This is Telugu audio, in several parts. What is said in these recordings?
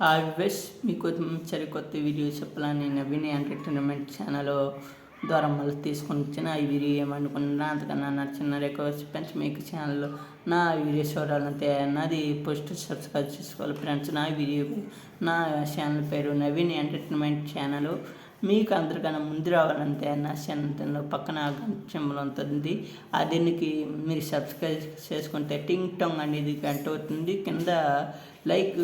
ఆ విష్ మీకు సరికొత్త వీడియో చెప్పాలని నవీన్ ఎంటర్టైన్మెంట్ ఛానల్ ద్వారా మళ్ళీ తీసుకొని వచ్చిన ఈ వీడియో ఏమనుకున్నా అంతకన్నా నచ్చిన రిక్వెస్ట్ ఫ్రెండ్స్ మీకు ఛానల్లో నా వీడియో చూడాలంటే నాది పోస్ట్ సబ్స్క్రైబ్ చేసుకోవాలి. ఫ్రెండ్స్ నా వీడియో నా ఛానల్ పేరు నవీన్ ఎంటర్టైన్మెంట్ ఛానల్. మీకు అందరికన్నా ముందు రావాలంటే నా ఛానల్ పక్కన సింబల్ ఉంటుంది. ఆ దీనికి మీరు సబ్స్క్రైబ్ చేసుకుంటే టింగ్ టంగ్ అనేది గంట అవుతుంది. కింద లైక్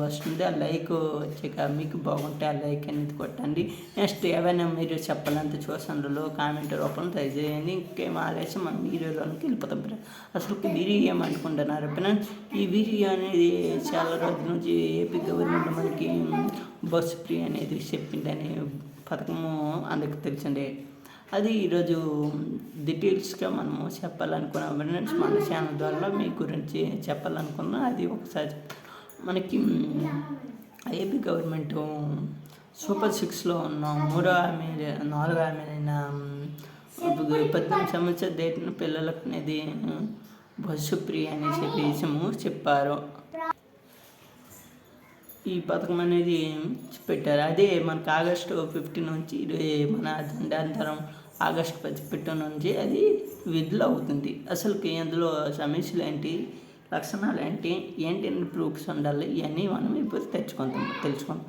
వస్తుంది. ఆ లైక్ వచ్చాక మీకు బాగుంటే ఆ లైక్ అనేది కొట్టండి. నెక్స్ట్ ఏమైనా మీరు చెప్పాలంటే చూసందులో కామెంట్ రూపంలో తెలియజేయండి ఇంకేం ఆలస్యం మన వీడియోలోనికి వెళ్ళిపోతాం అసలు వీడియో ఏమనుకుంటున్నారు ఫ్రెండ్స్ ఈ వీడియో అనేది చాలా రోజుల నుంచి ఏపీ గవర్నమెంట్ మనకి బస్సు ఫ్రీ అనేది చెప్పిందని పథకము అందరికి తెలిసిందే అది ఈరోజు డీటెయిల్స్గా మనము చెప్పాలనుకున్న ఫ్రెండ్స్ మన ఛానల్ ద్వారా మీ గురించి చెప్పాలనుకున్నా అది ఒకసారి మనకి ఏపీ గవర్నమెంట్ సూపర్ సిక్స్లో ఉన్న మూడో హామీ నాలుగో హామీ అయిన పద్దెనిమిది సంవత్సరాల డేట్న పిల్లలకు అనేది బస్సు ఫ్రీ అని చెప్పేసి చెప్పారు. ఈ పథకం అనేది పెట్టారు. అదే మనకు ఆగస్టు ఫిఫ్టీన్ నుంచి మన దండాంతరం ఆగస్టు పది నుంచి అది విధులు అవుతుంది. అసలుకి అందులో సమస్యలు ఏంటి? లక్షణాలు ఏంటి? ఏంటి ప్రూఫ్స్ ఉండాలి? ఇవన్నీ మనం ఇప్పుడు తెచ్చుకుంటాం తెలుసుకుందాం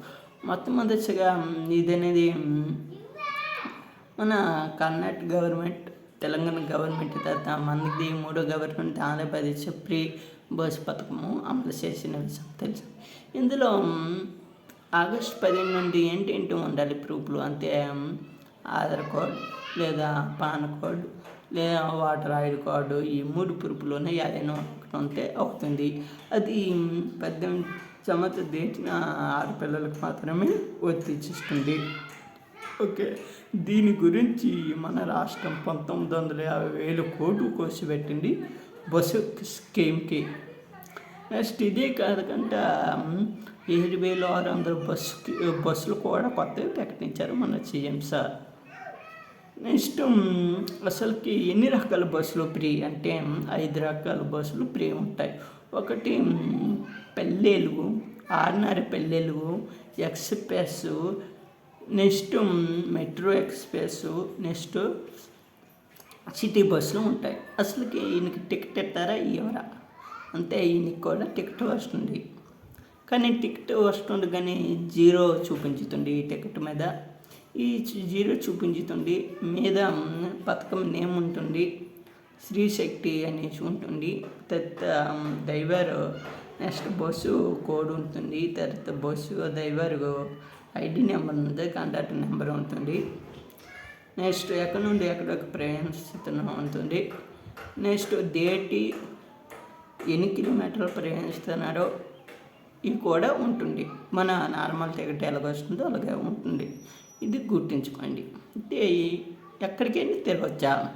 మొట్టమొదటిగా ఇది అనేది మన కర్ణాటక గవర్నమెంట్ తెలంగాణ గవర్నమెంట్ తర్వాత మనది మూడో గవర్నమెంట్ ఆంధ్రప్రదేశ్ ప్రీ బస్ పథకము అమలు చేసిన విషయం తెలుసు. ఇందులో ఆగస్ట్ పదిహేను నుండి ఏంటేంటి ఉండాలి? ప్రూఫ్లు అంతే ఆధార్ కార్డ్ లేదా పాన్ కార్డు లేదా వాటర్ ఐడి కార్డు ఈ మూడు ప్రూఫ్లోనే ఏదైనా ఉంటే అవుతుంది అది పద్దెనిమిది సంవత్సరం దేటిన ఆడపిల్లలకు మాత్రమే వర్తించిస్తుంది ఓకే. దీని గురించి మన రాష్ట్రం పంతొమ్మిది వందల యాభై వేల కోట్లు కోసి పెట్టింది బస్సు స్కీమ్కి. నెక్స్ట్ ఇదే కాదకంటే ఏడు వేల ఆరు వందల బస్సుకి బస్సులు కూడా కొత్తవి ప్రకటించారు మన సీఎం సార్. నెక్స్ట్ అసలుకి ఎన్ని రకాల బస్సులు ఫ్రీ అంటే ఐదు రకాల బస్సులు ఫ్రీ ఉంటాయి. ఒకటి పెళ్ళేలు ఆర్నర్ పెళ్ళేలు express next metro express next city బస్సులు ఉంటాయి. అసలుకి ఈయనకి టికెట్ ఇస్తారా? ఇవ్వరా? అంతే ఈయనకి కూడా టికెట్ వస్తుంది కానీ టికెట్ వస్తుంది కానీ జీరో చూపించుతుంది ఈ టికెట్ మీద. ఈ జీరో చూపించుతుంది మీద పథకం నేమ్ ఉంటుంది శ్రీశక్తి అనేసి ఉంటుంది తర్వాత డ్రైవర్ నెక్స్ట్ బస్సు కోడ్ ఉంటుంది తర్వాత బస్సు డ్రైవర్ ఐడి నెంబర్ ఉంటుంది కాంటాక్ట్ నెంబర్ ఉంటుంది. నెక్స్ట్ ఎక్కడి నుండి ఎక్కడికి ప్రయాణిస్తున్నా ఉంటుంది. నెక్స్ట్ దేటి ఎన్ని కిలోమీటర్లు ప్రయాణిస్తున్నారో ఇది కూడా ఉంటుంది. మన నార్మల్ టికెట్ ఎలాగ వస్తుందో అలాగే ఉంటుంది. ఇది గుర్తుంచుకోండి. అంటే ఎక్కడికి వెళ్ళి తిరగచ్చా?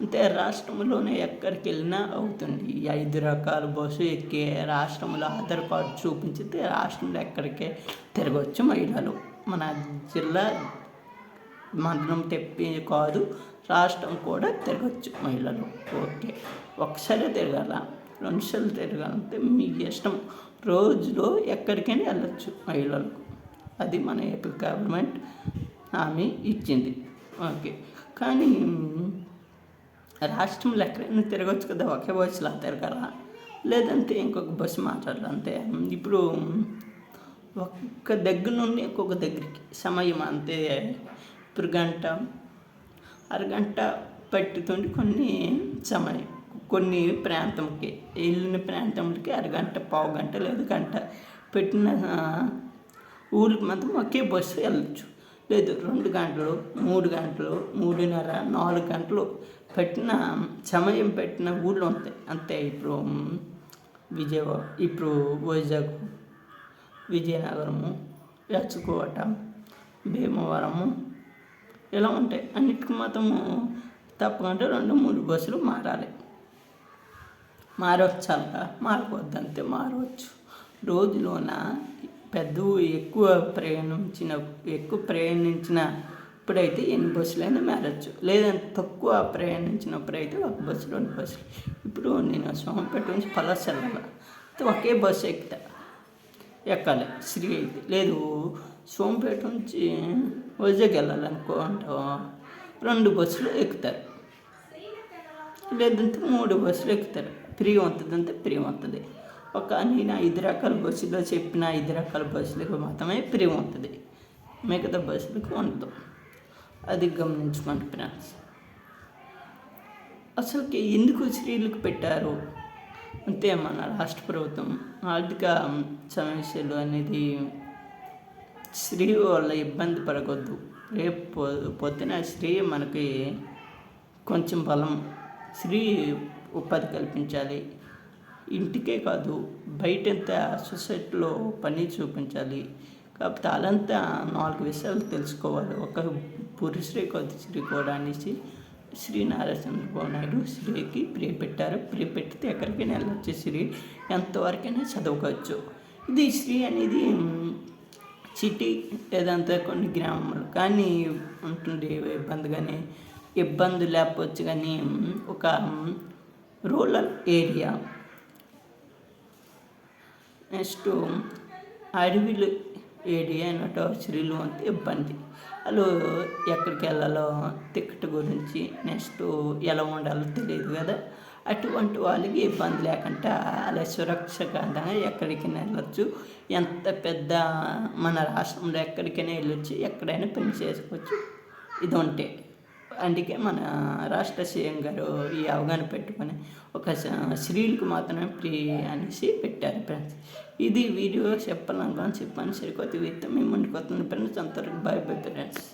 అంటే రాష్ట్రంలోనే ఎక్కడికి వెళ్ళినా అవుతుంది. ఈ ఐదు రకాల బస్సు ఎక్కే రాష్ట్రంలో ఆధార్ కార్డు చూపించితే రాష్ట్రంలో ఎక్కడికే తిరగవచ్చు మహిళలు. మన జిల్లా మండలం తెప్పి కాదు రాష్ట్రం కూడా తిరగచ్చు మహిళలు. ఓకే. ఒకసారి తిరగాల రెండుసార్లు తిరగాలంటే మీ ఇష్టం. రోజులో ఎక్కడికైనా వెళ్ళచ్చు మహిళలకు. అది మన ఏపీ గవర్నమెంట్ హామీ ఇచ్చింది. ఓకే. కానీ రాష్ట్రంలో ఎక్కడైనా తిరగచ్చు కదా ఒకే బస్సులో తిరగాల? లేదంటే ఇంకొక బస్సు మాట్లాడాలంటే ఇప్పుడు ఒక్క దగ్గర నుండి ఇంకొక దగ్గరికి సమయం అంతే. ఇప్పుడు గంట అరగంట పట్టుతుంది కొన్ని సమయం కొన్ని ప్రాంతంకి. వెళ్ళిన ప్రాంతంకి అరగంట పావు గంట లేదు గంట పెట్టిన ఊరికి మాత్రం ఒకే బస్సు వెళ్ళచ్చు. లేదు రెండు గంటలు మూడు గంటలు మూడున్నర నాలుగు గంటలు పెట్టిన సమయం పెట్టిన ఊళ్ళో ఉంటాయి. అంతే ఇప్పుడు విజయవాడ ఇప్పుడు వైజాగ్ విజయనగరము రచ్చకోట భీమవరము ఇలా ఉంటాయి? అన్నిటికి మాత్రము తప్పకుండా రెండు మూడు బస్సులు మారాలి. మారవచ్చాక మారవద్దు అంతే మారవచ్చు రోజులోన? పెద్ద ఎక్కువ ప్రయాణించిన ఎక్కువ ప్రయాణించిన ఇప్పుడైతే ఎన్ని బస్సులైనా మారచ్చు. లేదంటే తక్కువ ప్రయాణించినప్పుడు అయితే ఒక బస్సు రెండు బస్సులు. ఇప్పుడు నేను సోమపేట నుంచి పలాస్ ఒకే బస్సు ఎక్కుతా. ఎక్కాలి. శ్రీ అయితే లేదు సోంపేట నుంచి వైజాగ్ వెళ్ళాలనుకో రెండు బస్సులు ఎక్కుతారు. లేదంటే మూడు బస్సులు ఎక్కుతారు. ఫ్రీ ఉంటుంది అంటే ఫ్రీ ఉంటుంది ఒక నేను ఐదు రకాల బస్సులో చెప్పిన ఐదు రకాల బస్సులకు మాత్రమే ఫ్రీ ఉంటుంది మిగతా బస్సులకు ఉండదు. అది గమనించుకోండి ఫ్రెండ్స్. అసలుకి ఎందుకు స్త్రీలకు పెట్టారు? అంతే మన రాష్ట్ర ప్రభుత్వం ఆర్థిక సమస్యలు అనేది స్త్రీ వల్ల ఇబ్బంది పడకూడదు రేపు పొ- పొద్దున స్త్రీ మనకి కొంచెం బలం. స్త్రీ ఉపాధి కల్పించాలి. ఇంటికే కాదు బయట ఎంత సొసైటీలో పని చూపించాలి. కాకపోతే అలాంతా నాలుగు విషయాలు తెలుసుకోవాలి. ఒక పురుషుడే కాదు స్త్రీ కూడా అనేసి శ్రీ నారా చంద్రబాబు నాయుడు స్త్రీకి ప్రియ పెట్టారు. ప్రియ పెడితే ఎక్కడికైనా వెళ్ళొచ్చు. స్త్రీ ఎంతవరకైనా చదువుకోవచ్చు. ఇది స్త్రీ అనేది సిటీ లేదంటే కొన్ని గ్రామాలు. కానీ ఉంటుంది ఇబ్బంది కానీ ఇబ్బంది లేకపోవచ్చు కానీ ఒక రూరల్ ఏరియా. నెక్స్ట్ అడవిలు ఏడి అయినట్టు స్త్రీలు అంతే ఇబ్బంది. వాళ్ళు ఎక్కడికి వెళ్ళాలో టికెట్ గురించి నెక్స్ట్ ఎలా ఉండాలో తెలియదు కదా. అటువంటి వాళ్ళకి ఇబ్బంది లేకుండా అలా సురక్షితంగా ఎక్కడికైనా వెళ్ళొచ్చు. ఎంత పెద్ద మన రాష్ట్రంలో ఎక్కడికైనా వెళ్ళొచ్చు ఎక్కడైనా పని చేసుకోవచ్చు. ఇది ఉంటే. అందుకే మన రాష్ట్ర సీఎం గారు ఈ అవగాహన పెట్టుకొని ఒక స్త్రీలకు మాత్రమే ఫ్రీ అనేసి పెట్టారు ఫ్రెండ్స్. ఇది వీడియో చెప్పాలనుకోని చెప్పాను సరికొత్త వీడితో మేము ముందుకు వస్తుంది ఫ్రెండ్స్ అంతవరకు బాయ్ బాయ్ ఫ్రెండ్స్.